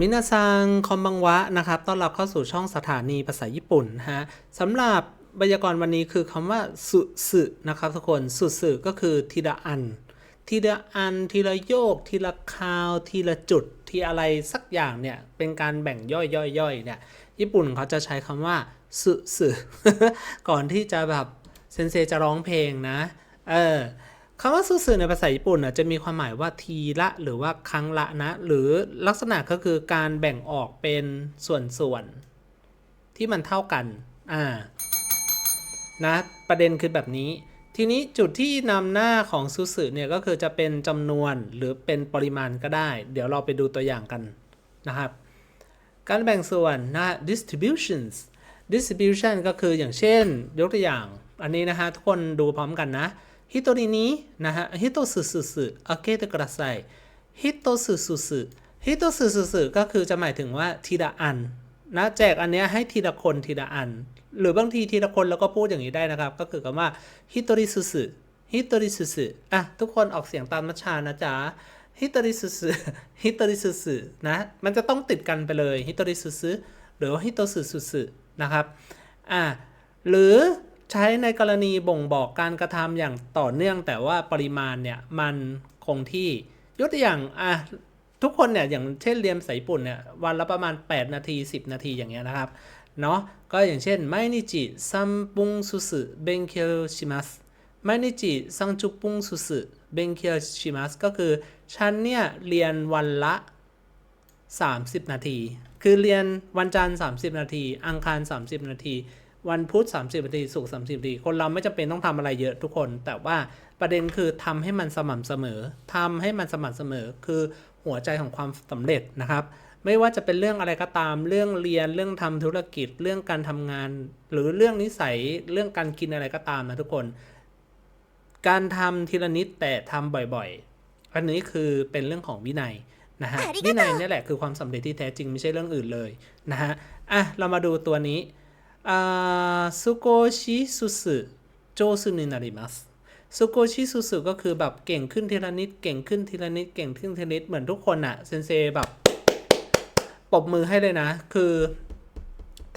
มินาซัง คอมบังวะนะครับ ต้อนรับเข้าสู่ช่องสถานีภาษาญี่ปุ่นนะฮะสำหรับไวยากรณ์วันนี้คือคำว่า สุสึนะครับทุกคน สุสึก็คือทีละอัน ทีละอัน ทีละโยก ทีละคาว ทีละจุด ทีอะไรสักอย่างเนี่ย เป็นการแบ่งย่อยย่อยย่อยเนี่ย ญี่ปุ่นเขาจะใช้คำว่า สุสึก่อนที่จะแบบเซนเซจะร้องเพลงนะ เออ คำว่าซูซึในภาษาญี่ปุ่นจะมีความหมายว่าทีละหรือว่าครั้งละนะ หรือลักษณะก็คือการแบ่งออกเป็นส่วนๆ ที่มันเท่ากันอ่านะประเด็นคือแบบนี้ ทีนี้จุดที่นำหน้าของซูซึเนี่ยก็คือจะเป็นจำนวนหรือเป็นปริมาณก็ได้ เดี๋ยวเราไปดูตัวอย่างกันนะครับ การแบ่งส่วนนะ distributions distribution ก็คืออย่างเช่น ยกตัวอย่าง อันนี้นะฮะทุกคนดูพร้อมกันนะ ฮิโตรินี้นะฮะฮิโตสึสึสึโอเคเตกระไซฮิโตสึสึสึฮิโตสึสึสึก็คือจะหมายถึงว่าทีละอันนะแจกอันเนี้ยให้ทีละคนทีละอัน หรือบางทีทีละคนแล้วก็พูดอย่างนี้ได้นะครับ ก็คือคำว่าฮิโตริสึสึฮิโตริสึสึอะทุกคนออกเสียงตามมัชชานะจ๊ะฮิโตริสุสึฮิโตริสุสึนะมันจะต้องติดกันไปเลยฮิโตริสุสึหรือว่าฮิโตสึสุสึนะครับอ่าหรือ ใช้ในกรณีบ่งบอกการกระทำอย่างต่อเนื่อง แต่ว่าปริมาณเนี่ยมันคงที่ยกตัวอย่างอะทุกคนเนี่ยอย่างเช่นเรียนสายญี่ปุ่นเนี่ยวันละประมาณ 8 นาที 10 นาทีอย่างเงี้ยนะครับเนาะก็อย่างเช่นไมนิจิซัมปุงสุสึเบนเคียวชิมัสไมนิจิซังจุปุงสุสึเบนเคียวชิมัสก็คือฉันเนี่ยเรียนวันละ 30 นาที คือเรียนวันจันทร์ 30 นาที อังคาร 30 นาที วันพุธ 30นาทีศุกร์30นาทีคนเราไม่จำเป็นต้องทำอะไรเยอะทุกคน แต่ว่าประเด็นคือทำให้มันสม่ำเสมอทำให้มันสม่ำเสมอ คือหัวใจของความสำเร็จนะครับ ไม่ว่าจะเป็นเรื่องอะไรก็ตาม เรื่องเรียน เรื่องทำธุรกิจ เรื่องการทำงาน หรือเรื่องนิสัย เรื่องการกินอะไรก็ตามนะทุกคน การทำทีละนิดแต่ทำบ่อยๆ อันนี้คือเป็นเรื่องของวินัยนะฮะ วินัยนี่แหละคือความสำเร็จที่แท้จริงไม่ใช่เรื่องอื่นเลยนะฮะ อะ เรามาดูตัวนี้ อ่าสุโกชิสุสึโจสุนินาริมัสสุโกชิสุสึก็คือแบบเก่งขึ้นทีละนิด เก่งขึ้นทีละนิด เก่งขึ้นทีละนิด เหมือนทุกคนอะเซนเซแบบปบมือให้เลยนะ คือ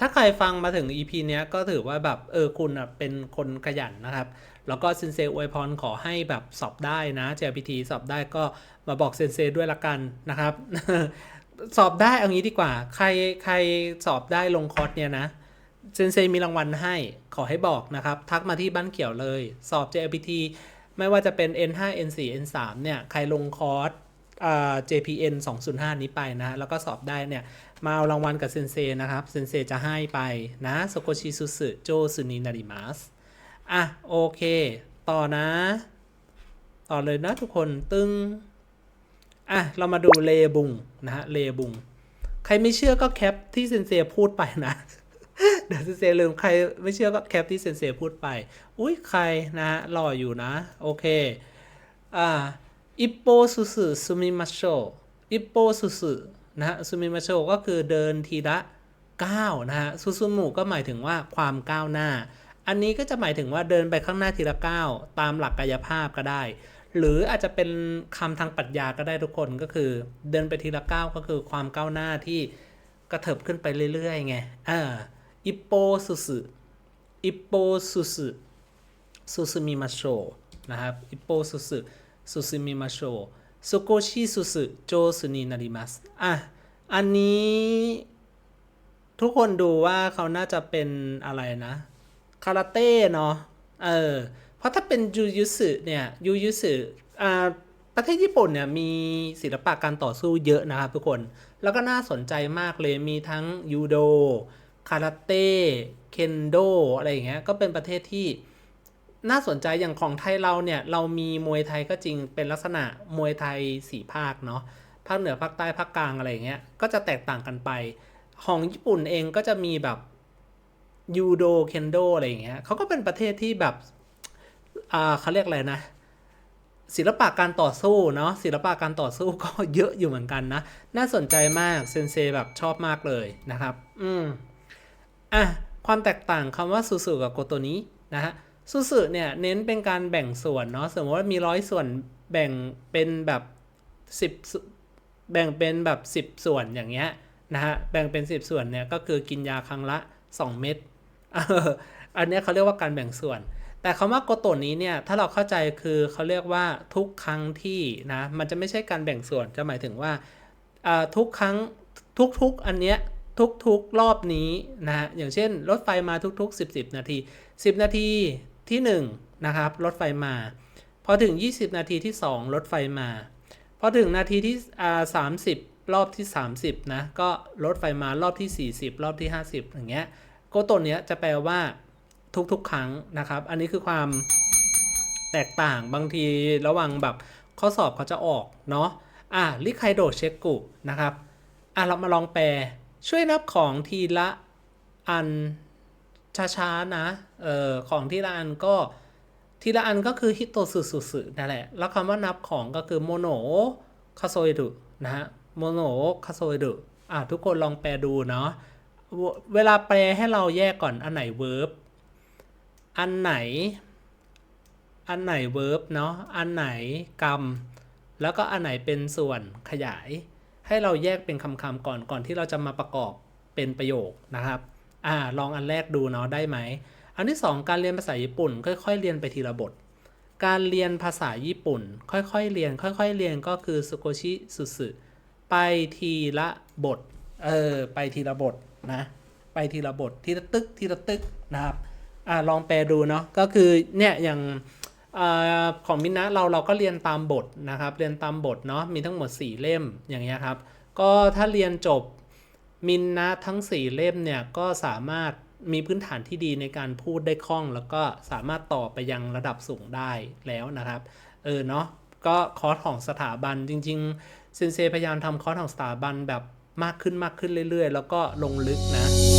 ถ้าใครฟังมาถึง EP เนี้ยก็ถือว่าแบบเออคุณอะเป็นคนขยันนะครับ แล้วก็เซนเซอวยพรขอให้แบบสอบได้นะ JLPT สอบได้ก็มาบอกเซนเซด้วยละกันนะครับ สอบได้เอางี้ดีกว่า ใครใครสอบได้ลงคอร์สเนี่ยนะ เซนเซมีรางวัลให้ขอให้บอกนะครับ ทักมาที่บ้านเขียวเลย สอบ JLPT ไม่ว่าจะเป็น N5 N4 N3 เนี่ย ใครลงคอร์สอ่า JPN 205 นี้ไปนะ แล้วก็สอบได้เนี่ย มาเอารางวัลกับเซนเซนะครับ เซนเซจะให้ไปนะโซโกชิซุสึโจซุนินาริมัสอะ โอเค ต่อนะ ต่อเลยนะทุกคนตึงอะ เรามาดูเลบุงนะฮะเลบุง ใครไม่เชื่อก็แคปที่เซนเซพูดไปนะ เดี๋ยวเซนเซลืมใครไม่เชื่อก็แคปที่เซนเซพูดไป อุ้ยใครนะฮะรออยู่นะ โอเค อ่าอิปโปสุสึซุมิมาโชอิปโปสุสึนะฮะซุมิมาโชก็คือเดินทีละก้าวนะฮะซุซุมุก็หมายถึงว่าความก้าวหน้า อันนี้ก็จะหมายถึงว่าเดินไปข้างหน้าทีละก้าวตามหลักกายภาพก็ได้ หรืออาจจะเป็นคำทางปรัชญาก็ได้ทุกคนก็คือ เดินไปทีละก้าวก็คือความก้าวหน้าที่กระเถิบขึ้นไปเรื่อยๆไงอ่าอิ ปโปสุสึอิปโปสุสึซูซูมิมาโชนะครับอิปโปซูซูซูซูมิมาโชสุโกชิซูซูโจซุนินาริมัสอะอันนี้ ทุกคนดูว่าเขาน่าจะเป็นอะไรนะคาราเต้เนาะเออเพราะถ้าเป็นยูยุสึเนี่ยยูยุสึอ่าประเทศญี่ปุ่นเนี่ยมีศิลปะการต่อสู้เยอะนะครับทุกคน แล้วก็น่าสนใจมากเลยมีทั้งยูโด คาราเต้เคนโดอะไรอย่างเงี้ยก็เป็นประเทศที่น่าสนใจอย่างของไทยเราเนี่ยเรามีมวยไทยก็จริงเป็นลักษณะมวยไทยสี่ภาคเนาะภาคเหนือภาคใต้ภาคกลางอะไรอย่างเงี้ยก็จะแตกต่างกันไปของญี่ปุ่นเองก็จะมีแบบยูโดเคนโดอะไรอย่างเงี้ยเขาก็เป็นประเทศที่แบบอ่าเขาเรียกอะไรนะ ศิลปะการต่อสู้เนาะศิลปะการต่อสู้ก็เยอะอยู่เหมือนกันนะ น่าสนใจมากเซนเซแบบชอบมากเลยนะครับ อืม อะความแตกต่างคำว่าซูซูกับโกโตนี้นะฮะซูซูเนี่ยเน้นเป็นการแบ่งส่วนเนาะสมมติว่ามีร้อยส่วนแบ่งเป็นแบบสิบแบ่งเป็นแบบ 10 ส่วนอย่างเงี้ยนะฮะแบ่งเป็น 10 ส่วนเนี่ยก็คือกินยาครั้งละ 2 เม็ดอันนี้เขาเรียกว่าการแบ่งส่วน แต่คำว่าโกโตนี้เนี่ยถ้าเราเข้าใจคือเขาเรียกว่าทุกครั้งที่นะมันจะไม่ใช่การแบ่งส่วนจะหมายถึงว่าอ่าทุกครั้งทุกๆอันเนี้ย ทุกๆรอบนี้นะฮะอย่างเช่น รถไฟมาทุก ๆ 10 10 นาที 10 นาทีที่ 1 นะครับ รถไฟมา พอถึง 20 นาทีที่ 2 รถไฟมา พอถึงนาทีที่อ่า30รอบที่ 30 นะ ก็รถไฟมารอบที่ 40 รอบที่ 50 อย่างเงี้ยโกโตะเนี้ยจะแปลว่าทุกๆ ครั้งนะครับ อันนี้คือความแตกต่างบางทีระหว่างแบบข้อสอบเขาจะออกเนาะอะลิไคโดเชกุนะครับอะเรามาลองแปล ช่วยนับของทีละอันช้าๆนะ เออของทีละอันก็ทีละอันก็คือฮิโตสึสุสึนั่นแหละ แล้วคำว่านับของก็คือโมโนคาโซยดุนะฮะ โมโนคาโซยดุอะทุกคนลองแปลดูเนาะ เวลาแปลให้เราแยกก่อนอันไหนเวิร์บ อันไหน อันไหนเวิร์บเนาะ อันไหนกรรม แล้วก็อันไหนเป็นส่วนขยาย ให้เราแยกเป็นคำๆก่อนก่อนที่เราจะมาประกอบเป็นประโยคนะครับอ่าลองอันแรกดูเนาะได้ไหม อันที่สองการเรียนภาษาญี่ปุ่น ค่อยๆ เรียนไปทีละบท การเรียนภาษาญี่ปุ่น ค่อยๆเรียน ค่อยๆ เรียนก็คือสุโกชิสุสึไปทีละบทเออไปทีละบทนะไปทีละบททีละตึกทีละตึกนะครับอ่าลองแปลดูเนาะก็คือเนี่ยอย่าง อของมินนะเราเราก็เรียนตามบทนะครับ เรียนตามบทเนาะมีทั้งหมด 4 เล่มอย่างเงี้ยครับ ก็ถ้าเรียนจบมินนะทั้ง 4 เล่มเนี่ยก็สามารถมีพื้นฐานที่ดีในการพูดได้คล่อง แล้วก็สามารถต่อไปยังระดับสูงได้แล้วนะครับเออเนาะก็คอร์สของสถาบันจริงๆเซนเซพยายามทำคอร์สของสถาบันแบบมากขึ้นมากขึ้นเรื่อยๆ แล้วก็ลงลึกนะ